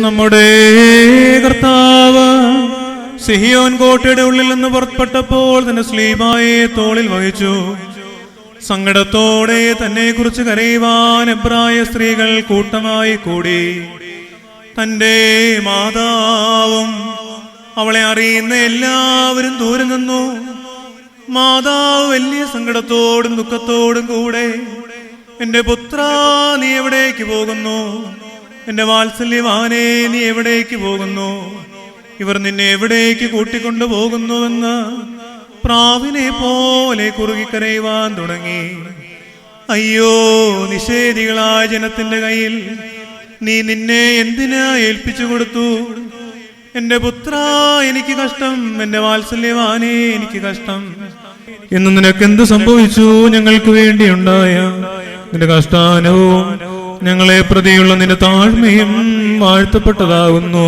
നമ്മുടെ കർത്താവ് സിഹിയോൻ കോട്ടയുടെ ഉള്ളിൽ നിന്ന് പുറപ്പെട്ടപ്പോൾ തന്റെ സ്ലീബായെ തോളിൽ വഹിച്ചു. സങ്കടത്തോടെ തന്നെ കുറിച്ച് കരയുവാൻ എബ്രായ സ്ത്രീകൾ കൂട്ടമായി കൂടി. തന്റെ മാതാവും അവളെ അറിയുന്ന എല്ലാവരും ദൂരെ നിന്നു. മാതാവ് വലിയ സങ്കടത്തോടും ദുഃഖത്തോടും കൂടെ എന്റെ പുത്ര നീ എവിടേക്ക് പോകുന്നു? എന്റെ വാത്സല്യവാനെ നീ എവിടേക്ക് പോകുന്നു? ഇവർ നിന്നെ എവിടേക്ക് കൂട്ടിക്കൊണ്ടു പോകുന്നുവെന്ന് പ്രാവിനെ പോലെ കുറുകിക്കരയുവാൻ തുടങ്ങി. അയ്യോ നിഷേധികളായ ജനത്തിന്റെ കയ്യിൽ നീ നിന്നെ എന്തിനാ ഏൽപ്പിച്ചു കൊടുത്തു? എന്റെ പുത്ര എനിക്ക് കഷ്ടം. എന്റെ വാത്സല്യവാനെ എനിക്ക് കഷ്ടം. എന്ന് നിനക്ക് എന്ത് സംഭവിച്ചു? ഞങ്ങൾക്ക് വേണ്ടിയുണ്ടായ നിന്റെ കഷ്ടാനവും ഞങ്ങളെ പ്രതിയുള്ള നിന്റെ താഴ്മയും വാഴ്ത്തപ്പെട്ടതാകുന്നു.